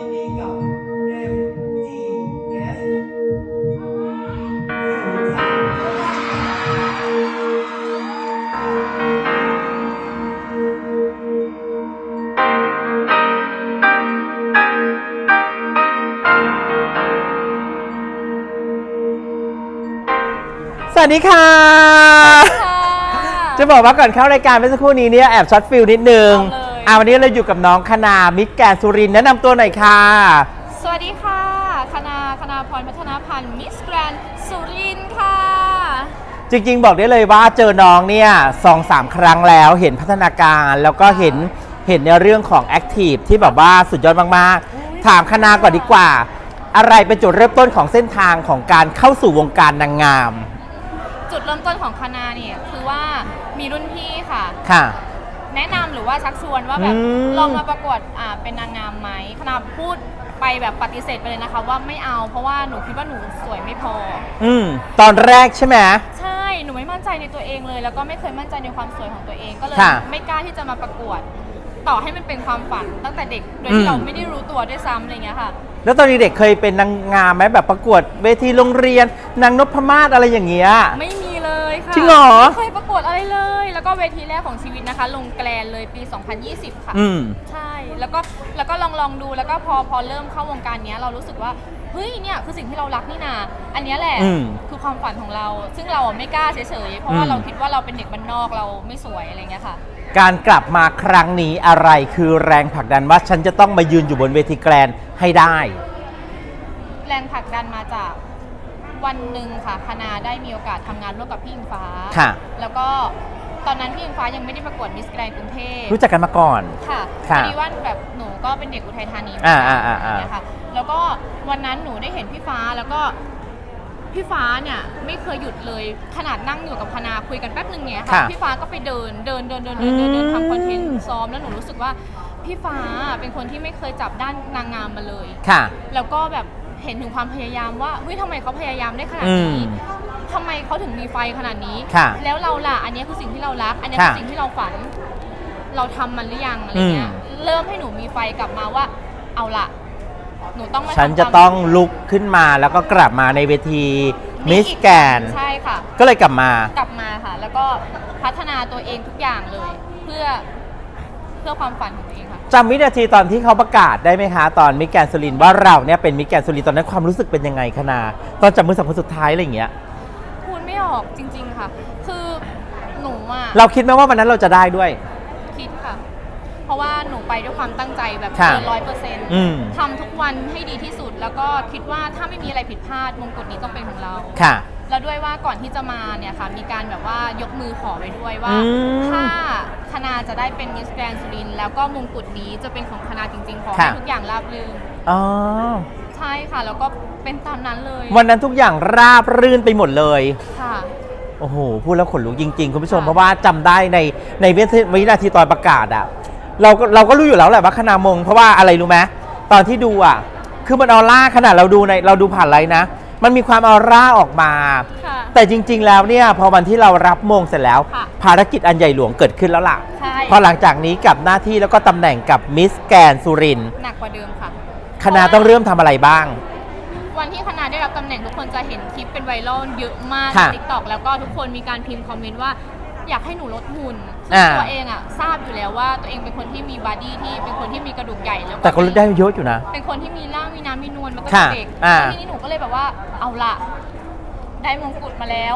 ยินดีกับ MGS สวัสดีค่ะ จะบอกว่าก่อนเข้ารายการเมื่อสักครู่นี้เนี่ยแอบช็อตฟิลนิดนึง เอาเลย อ่าวันนี้เราอยู่กับน้องคณามิตรแกนสุรินทร์แนะนำตัวหน่อยค่ะ สวัสดีค่ะ คณาคณาพรพัฒนาพันธ์มิสแกรนสุรินทร์ค่ะ จริงๆ บอกได้เลยว่าเจอน้องเนี่ยสองสามครั้งแล้วเห็นพัฒนาการแล้วก็เห็นเห็นในเรื่องของแอคทีฟที่แบบว่าสุดยอดมากอุ๊ยๆถามคณาก่อนดีกว่า อะไรเป็นจุดเริ่มต้นของเส้นทางของการเข้าสู่วงการนางงาม จุดเริ่มต้นของคณาเนี่ยคือว่ามีรุ่นพี่ค่ะ ค่ะ แนะนำหรือว่าชักชวนว่าแบบอืม ลองมาประกวดอ่าเป็นนางงามไหมคณาพูดไปแบบปฏิเสธไปเลยนะคะ ว่าไม่เอาเพราะว่าหนูคิดว่าหนูสวยไม่พอ อืมตอนแรกใช่ไหม ใช่หนูไม่มั่นใจในตัวเองเลย แล้วก็ไม่เคยมั่นใจในความสวยของตัวเองก็เลย ค่ะไม่กล้าที่จะมาประกวด ต่อให้มันเป็นความฝันตั้งแต่เด็กโดยอืที่ม เราไม่ได้รู้ตัวด้วยซ้ำอะไรอย่างเงี้ยค่ะ แล้วตอนเด็กๆเคยเป็นนางงามไหมแบบประกวดเวทีโรงเรียน นางนพมาศอะไรอย่างเงี้ย ไม่มีเลย ค่ะจริงเหรอ ไม่เคยประกวดอะไรเลย แล้วก็เวทีแรกของชีวิตนะคะ ลงแกลนเลยปี 2020 ค่ะ อืม ใช่ แล้วก็แล้วก็ลองลองดูแล้วก็พอพอเริ่มเข้าวงการเนี้ยเรารู้สึกว่าเฮ้ยเนี่ยคือสิ่งที่เรารักนี่นาอันเนี้ยแหละอืมคือความฝันของเรา ซึ่งเราอะไม่กล้าเฉยๆเพราะว่าอืม เราคิดว่าเราเป็นเด็กบ้านนอกเราไม่สวยอะไรเงี้ยค่ะ การกลับมาครั้งนี้อะไรคือแรงผลักดันว่าฉันจะต้องมายืนอยู่บนเวทีแกรนด์ให้ได้ แรงผลักดันมาจาก วันหนึ่งค่ะคณาได้มีโอกาสทำงานร่วมกับพี่อิงฟ้า ค่ะ แล้วก็ตอนนั้นพี่อิงฟ้ายังไม่ได้ประกวดมิสแกรนกรุงเทพรู้จักกันมาก่อน ค่ะพค่ะอดีว่าแบบหนูก็เป็นเด็กอุทัยธานีอ่าเหมืนกันอ่าอ่าย่งเงี้ยค่ะแล้วก็วันนั้นหนูได้เห็นพี่ฟ้าแล้วก็พี่ฟ้าเนี่ยไม่เคยหยุดเลยขนาดนั่งอยู่กับคณาคุยกันแป๊บนึงเนี่ยค่ะค่ะพี่ฟ้าก็ไปเดินเดินเดินเดินเดินเดินเดินอืมทำคอนเทนต์ซ้อมแล้วหนูรู้สึกว่าพี่ฟ้าเป็นคนที่ไม่เคยจับด้านนางงามมาเลย ค่ะ แล้วก็แบบ เห็นถึงความพยายามว่าเฮ้ยทำไมเขาพยายามได้ขนาดอืนี้มทำไมเขาถึงมีไฟขนาดนี้ ค่ะแล้วเราล่ะอันนี้คือสิ่งที่เรารัก อันนี้ค่ะคือสิ่งที่เราฝัน เราทำมันหรือยังอะไรเงี้ยอืมเริ่มให้หนูมีไฟกลับมาว่า เอาละหนูต้องมาฉันทำจะตามต้องลุกขึ้นมาแล้วก็กลับมาในเวทีมิสอีแกนใช่ค่ะ ก็เลยกลับมา กลับมาค่ะ แล้วก็พัฒนาตัวเองทุกอย่างเลย เพื่อ เพื่อความฝันของตัวเองค่ะ จำวินาทีตอนที่เขาประกาศได้ไหมคะ ตอนมิสแกนสุรินทร์ว่าเราเนี่ยเป็นมิสแกนสุรินทร์ตอนนั้นความรู้สึกเป็นยังไงคณาตอนจับมือสัมคนสุดท้ายอะไรอย่างเงี้ย พูดไม่ออกจริง ๆค่ะ คือหนูอะเราคิดไหมว่าวันนั้นเราจะได้ด้วย คิดค่ะ เพราะว่าหนูไปด้วยความตั้งใจแบบค่ะเกินร้อยเปอร์เซ็นต์อืม ทำทุกวันให้ดีที่สุด แล้วก็คิดว่าถ้าไม่มีอะไรผิดพลาดมงกุฎนี้ต้องเป็นของเรา ค่ะ แล้วด้วยว่าก่อนที่จะมาเนี่ยค่ะ มีการแบบว่ายกมือขอไว้ด้วยว่า อืมถ้าคณาจะได้เป็นมิสแกรนสุรินทร์แล้วก็มงกุฎนี้จะเป็นของคณาจริงๆ ขอให้ค่ะ ทุกอย่างราบรื่นอ๋อ ใช่ค่ะ แล้วก็เป็นตามนั้นเลยวันนั้นทุกอย่างราบรื่นไปหมดเลย ค่ะ โอ้โห พูดแล้วขนลุกจริง ๆ คุณผู้ชม ค่ะ เพราะว่าจำได้ในในวินาทีวินาทีตอนประกาศอะเราก็เราก็รู้อยู่แล้วแหละว่าคณามง เพราะว่าอะไรรู้ไหมตอนที่ดูอะคือมันออร่าขนาดเราดูในเราดูผ่านไลน์นะ มันมีความออร่าออกมา ค่ะ แต่จริง ๆ แล้วเนี่ยพอวันที่เรารับมงเสร็จแล้ว ค่ะ ภารกิจอันใหญ่หลวงเกิดขึ้นแล้วล่ะ ใช่พอหลังจากนี้กับหน้าที่แล้วก็ตำแหน่งกับมิสแกนสุรินทร์หนักกว่าเดิมค่ะ คณะต้องเริ่มทำอะไรบ้าง วันที่คณะได้รับตำแหน่งทุกคนจะเห็นคลิปเป็นไวรัลเยอะมากค่ะในทิกตอกแล้วก็ทุกคนมีการพิมพ์คอมเมนต์ว่า อยากให้หนูลดหุ่น อ่าซึ่งตัวเองอะทราบอยู่แล้วว่าตัวเองเป็นคนที่มีบอดี้ที่เป็นคนที่มีกระดูกใหญ่แล้วแต่ก็ลดได้เยอะอยู่นะ เป็นคนที่มีร่างมีน้ำมีนวลมาตั้งค่ะแต่เด็กอ่าทีนี้หนูก็เลยแบบว่าเอาละได้มงกุฎมาแล้ว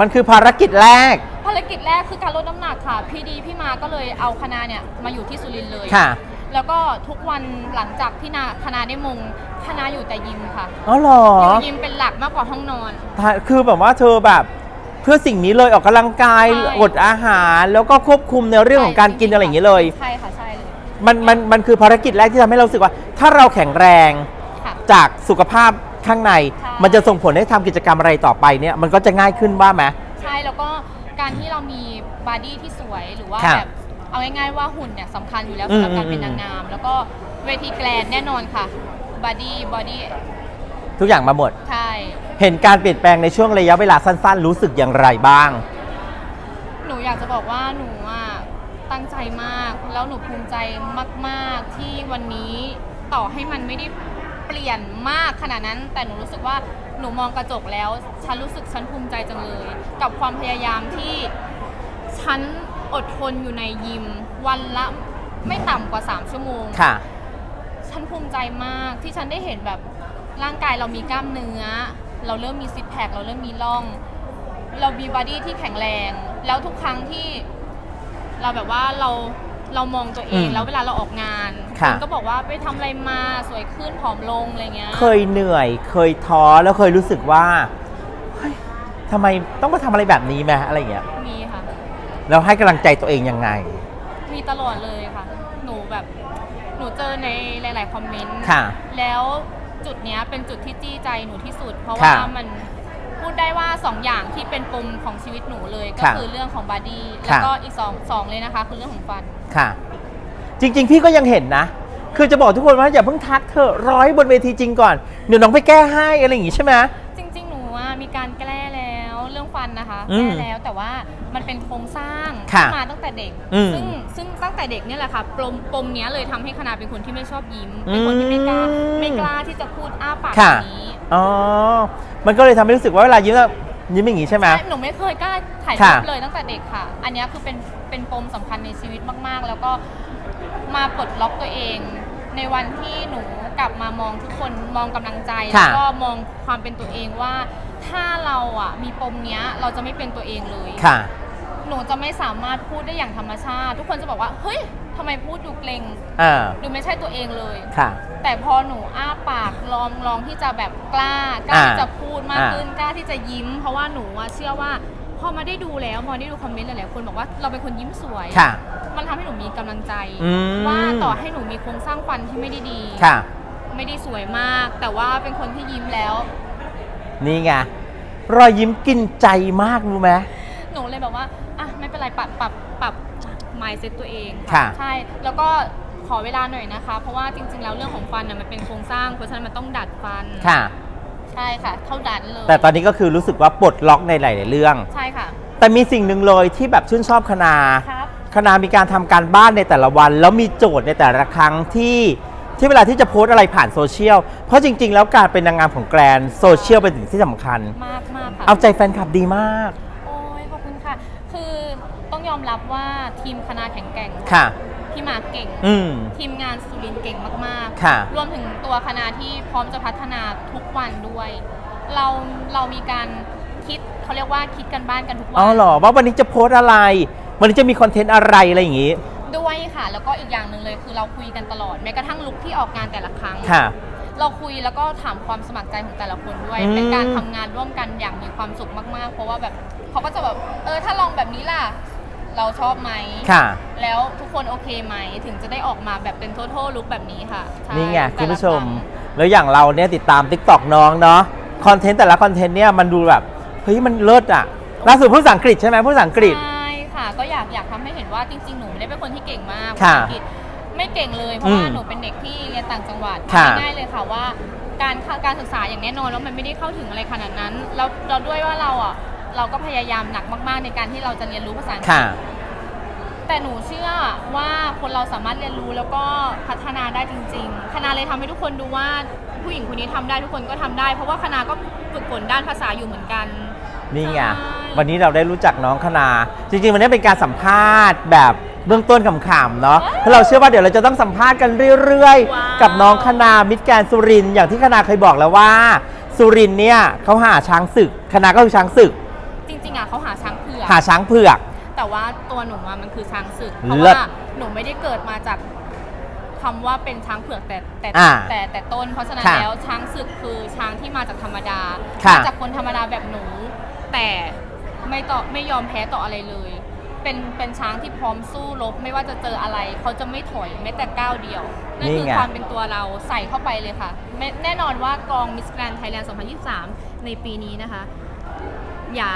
มันคือภารกิจแรก ภารกิจแรกคือการลดน้ำหนักค่ะ พี่ดีพี่มาก็เลยเอาคณะเนี่ยมาอยู่ที่สุรินทร์เลย ค่ะแล้วก็ทุกวันหลังจากที่นาคณะได้มงคณะอยู่แต่ยิมค่ะอ๋อเหรออยู่ยิมเป็นหลักมากกว่าห้องนอนคือแบบว่าเธอแบบ เพื่อสิ่งนี้เลยออกกำลังกายใช่ อดอาหาร แล้วก็ควบคุมในเรื่องของการกินอะไรอย่างนี้เลย ใช่ค่ะใช่เลยมันมันมันคือภารกิจแรกที่ทำให้เรารู้สึกว่า ถ้าเราแข็งแรงค่ะ จากสุขภาพข้างใน ใช่ มันจะส่งผลให้ทำกิจกรรมอะไรต่อไปเนี่ยมันก็จะง่ายขึ้นว่าไหม ใช่แล้วก็การที่เรามีบอดี้ที่สวยหรือว่าค่ะแบบเอาง่ายๆว่าหุ่นเนี่ยสำคัญอยู่แล้วอืมสำหรับการเป็นอืมนางงาม แล้วก็เวทีแกรนด์แน่นอนค่ะบอดี้บอดี้ ทุกอย่างมาหมด ใช่ เห็นการเปลี่ยนแปลงในช่วงระยะเวลาสั้นๆ รู้สึกอย่างไรบ้าง หนูอยากจะบอกว่าหนูอะตั้งใจมาก แล้วหนูภูมิใจมากๆที่วันนี้ต่อให้มันไม่ได้เปลี่ยนมากขนาดนั้น แต่หนูรู้สึกว่าหนูมองกระจกแล้ว ฉันรู้สึกฉันภูมิใจจังเลย กับความพยายามที่ฉันอดทนอยู่ในยิม วันละไม่ต่ำกว่า 3 ชั่วโมง ค่ะ ฉันภูมิใจมากที่ฉันได้เห็นแบบ ร่างกายเรามีกล้ามเนื้อ เราเริ่มมีซิกแพคเราเริ่มมีร่อง เรามีบอดี้ที่แข็งแรง แล้วทุกครั้งที่เราแบบว่าเราเรามองตัวเอง อืมแล้วเวลาเราออกงานค่ะ นก็บอกว่าไปทำอะไรมาสวยขึ้นผอมลงอะไรเงี้ย เคยเหนื่อย เคยท้อแล้วเคยรู้สึกว่าเฮ้ยทำไมต้องมาทำอะไรแบบนี้ไหมอะไรอย่างเงี้ยมีค่ะ แล้วให้กำลังใจตัวเองยังไง มีตลอดเลยค่ะ หนูแบบ หนูเจอในหลาย ๆ คอมเมนต์ ค่ะ แล้ว จุดเนี้ยเป็นจุดที่จี้ใจหนูที่สุด เพราะค่ะว่ามันพูดได้ว่าสองอย่างที่เป็นปมของชีวิตหนูเลยก็ค่ะคือเรื่องของบอดี้ค่ะแล้วก็อีกสองสองเลยนะคะคือเรื่องของฟัน ค่ะ จริง ๆ พี่ก็ยังเห็นนะ คือจะบอกทุกคนว่าอย่าเพิ่งทักเธอะร้อยบนเวทีจริงก่อน เดี๋ยวน้องไปแก้ให้อะไรอย่างงี้ใช่ไหม จริง ๆ หนูว่ามีการแก้แล้วเรื่อง ฟันนะคะอืมแก้แล้วแต่ว่ามันเป็นโครงสร้างค่ะที่มาตั้งแต่เด็ก อืมซึ่งซึ่งตั้งแต่เด็กเนี่ยแหละค่ะปมปมเนี้ยเลยทำให้คณะเป็นคนที่ไม่ชอบยิ้มเป็นคนที่ไม่กล้าอืมไม่กล้าที่จะพูดอ้าปากแบค่ะ บนี้อ๋อ มันก็เลยทำให้รู้สึกว่าเวลายิ้มแล้วยิ้มอย่างงี้ใช่ไหม ใช่หนูไม่เคยกล้าถ่ายรูค่ะปเลยตั้งแต่เด็กค่ะ อันเนี้ยคือเป็นเป็นปมสำคัญในชีวิตมาก ๆ แล้วก็มาปลดล็อกตัวเอง ในวันที่หนูกลับมามองทุกคนมองกำลังใจค่ะ แล้วก็มองความเป็นตัวเองว่า ถ้าเราอะมีปมเนี้ยเราจะไม่เป็นตัวเองเลยค่ะ หนูจะไม่สามารถพูดได้อย่างธรรมชาติ ทุกคนจะบอกว่าเฮ้ยทำไมพูดดูเกรงอ่าดูไม่ใช่ตัวเองเลย ค่ะ แต่พอหนูอ้าปากลองลองที่จะแบบกล้ากล้าอ่าที่จะพูดมากอ่าขึ้นกล้าที่จะยิ้ม เพราะว่าหนูอะเชื่อว่าพอมาได้ดูแล้วพอได้ดูคอมเมนต์หลายๆคนบอกว่าเราเป็นคนยิ้มสวย ค่ะ มันทำให้หนูมีกำลังใจ อืม ว่าต่อให้หนูมีโครงสร้างฟันที่ไม่ได้ดี ค่ะ ไม่ได้สวยมาก แต่ว่าเป็นคนที่ยิ้มแล้ว นี่ไงรอยยิ้มกินใจมากรู้ไหม หนูเลยแบบว่าอะไม่เป็นไรปรับปรับปรับ mindset ตัวเองค่ะ ใช่ แล้วก็ขอเวลาหน่อยนะคะ เพราะว่าจริง ๆ แล้วเรื่องของฟันน่ะมันเป็นโครงสร้าง เพราะฉะนั้นมันต้องดัดฟัน ค่ะ ใช่ค่ะ เท่าดันเลยแต่ตอนนี้ก็คือรู้สึกว่าปลดล็อกในหลาย ๆ เรื่อง ใช่ค่ะ แต่มีสิ่งหนึ่งเลยที่แบบชื่นชอบคณา ครับ คณามีการทำการบ้านในแต่ละวัน แล้วมีโจทย์ในแต่ละครั้งที่ ที่เวลาที่จะโพสต์อะไรผ่านโซเชียล เพราะจริง ๆ แล้วการเป็นนางงามของแกรนโซเชียลเป็นสิ่งที่สำคัญ มากมากค่ะ เอาใจแฟนคลับดีมาก โอ้ยขอบคุณค่ะ คือต้องยอมรับว่าทีมคณะแข็งแกร่งค่ะ พี่มาเก่ง อืม ทีมงานสุรินทร์เก่งมากค่ะ รวมถึงตัวคณะที่พร้อมจะพัฒนาทุกวันด้วย เราเรามีการคิดเขาเรียกว่าคิดกันบ้านกันทุกวัอ๋อเหรอว่าวันนี้จะโพสต์อะไร วันนี้จะมีคอนเทนต์อะไรอะไรอย่างงี้ ด้วยค่ะ แล้วก็อีกอย่างหนึ่งเลยคือเราคุยกันตลอดแม้กระทั่งลุกที่ออกงานแต่ละครั้ง ค่ะ เราคุยแล้วก็ถามความสมัครใจของแต่ละคนด้วย อืมเป็นการทำงานร่วมกันอย่างมีความสุขมากๆ เพราะว่าแบบเขาก็จะแบบเออถ้าลองแบบนี้ล่ะ เราชอบไหมค่ะ แล้วทุกคนโอเคไหมถึงจะได้ออกมาแบบเป็น total look แบบนี้ค่ะใช่นี่ไงแต่คุณละผู้ชม รั้ง แล้วอย่างเราเนี่ยติดตาม t ิ k t o k น้องเนาะคอนเทนต์แต่ละคอนเทนต์เนี่ยมันดูแบบ เฮ้ย มันเลิศอะล่าสุดพูดภาษาอังกฤษใช่ไหมพูดภาษาอังกฤษ ใช่ ค่ะ ก็อยากอยากทำให้เห็นว่าจริง ๆ หนูไม่ได้เป็นคนที่เก่งมากค่ะภาษาอังกฤษไม่เก่งเลยเพราะว่าอืมหนูเป็นเด็กที่เรียนต่างจังหวัดค่ะง่ายๆเลยค่ะว่า การเข้าการศึกษาอย่างแน่นอนแล้วมันไม่ได้เข้าถึงอะไรขนาดนั้นแล้วเราด้วยว่าเราอะเราก็พยายามหนักมาก ๆ ในการที่เราจะเรียนรู้ภาษาอังกฤค่ะษแต่หนูเชื่อว่าคนเราสามารถเรียนรู้แล้วก็พัฒนาได้จริงๆ คณะเลยทำให้ทุกคนดูว่าผู้หญิงคนนี้ทำได้ทุกคนก็ทำได้ เพราะว่าคณะก็ฝึกฝนด้านภาษาอยู่เหมือนกันนี่ไงใช่ วันนี้เราได้รู้จักน้องคณาจริงๆ วันนี้เป็นการสัมภาษณ์แบบเบื้องต้นขำๆเนาะเพราะเราเชื่อว่าเดี๋ยวเราจะต้องสัมภาษณ์กันเรื่อยว้าวๆกับน้องคณามิตรแกรนด์สุรินทร์อย่างที่คณาเคยบอกแล้วว่า สุรินทร์เนี่ยเขาหาช้างศึกคณาก็คือช้างศึก จริงๆอะเขาหาช้างเผือกหาช้างเผือก แต่ว่าตัวหนูอะมันคือช้างศึก เพราะเลิศ ว่าหนูไม่ได้เกิดมาจากคำว่าเป็นช้างเผือกแต่แต่อ่าแต่แต่ต้น เพราะฉะนั้นค่ะแล้วช้างศึกคือช้างที่มาจากธรรมดาค่ะ มาจากคนธรรมดาแบบหนู แต่ ไม่ต่อไม่ยอมแพ้ต่ออะไรเลย เป็นเป็นช้างที่พร้อมสู้รบไม่ว่าจะเจออะไร เขาจะไม่ถอยแม้แต่ก้าวเดียวนั่นนี่คือไง ความเป็นตัวเราใส่เข้าไปเลยค่ะแน่แน่นอนว่ากองมิสแกรนไทยแลนด์2023 ในปีนี้นะคะ อย่า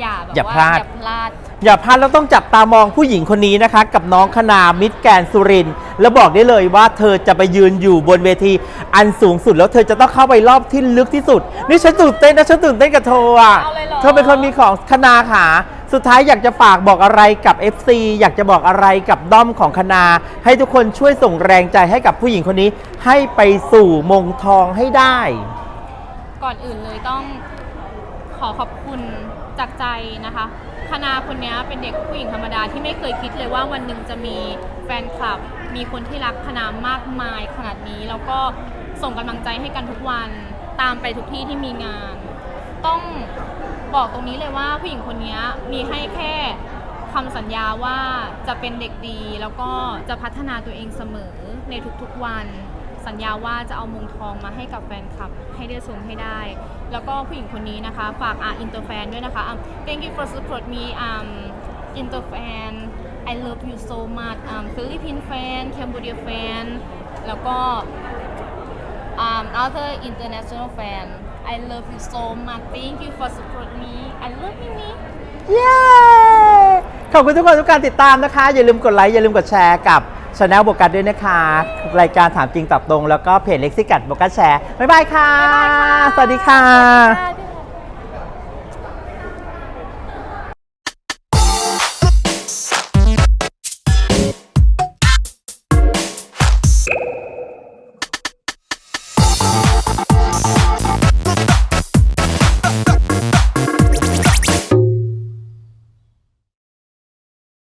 อย่าแบบอย่าว่าพลาด อย่าพลาด อย่าพลาดแล้วต้องจับตามองผู้หญิงคนนี้นะคะ กับน้องคณามิตรแกรนด์สุรินทร์แล้วบอกได้เลยว่าเธอจะไปยืนอยู่บนเวทีอันสูงสุดแล้วเธอจะต้องเข้าไปรอบที่ลึกที่สุด นี่ฉันตื่นเต้นนะฉันตื่นเต้นกับเธออะเอาเลยเหรอ เธอเป็นคนมีของคณาขาสุดท้ายอยากจะฝากบอกอะไรกับ FC อยากจะบอกอะไรกับด้อมของคณาให้ทุกคนช่วยส่งแรงใจให้กับผู้หญิงคนนี้ ให้ไปสู่มงทองให้ได้ ก่อนอื่นเลยต้องขอขอบคุณจากใจนะคะ คณาคนนี้เป็นเด็กผู้หญิงธรรมดาที่ไม่เคยคิดเลยว่าวันหนึ่งจะมีแฟนคลับ มีคนที่รักคณามากมายขนาดนี้ แล้วก็ส่งกำลังใจให้กันทุกวันตามไปทุกที่ที่มีงาน ต้องบอกตรงนี้เลยว่าผู้หญิงคนนี้มีให้แค่คำสัญญาว่าจะเป็นเด็กดี แล้วก็จะพัฒนาตัวเองเสมอในทุกๆวัน สัญญาว่าจะเอามงทองมาให้กับแฟนคลับให้ได้ชมให้ได้ แล้วก็ผู้หญิงคนนี้นะคะ ฝากอ่าอินเตอร์แฟนด้วยนะคะอะ thank you for support me um inter fan I love you so much um Philippine fan Cambodia fan แล้วก็ um other international fan I love you so much thank you for support me I love you me เย้ ขอบคุณทุกคนทุกการติดตามนะคะ อย่าลืมกดไลค์ อย่าลืมกดแชร์กับ ช anel โบกัสด้วยนะคะ รายการถามจริงตอบตรง แล้วก็เพจเล็กซิกัดโบกัสแชร์บ๊ายบายค่ะบ๊ายบายค่ะสวัสดีค่ะสวัสดีค่ะ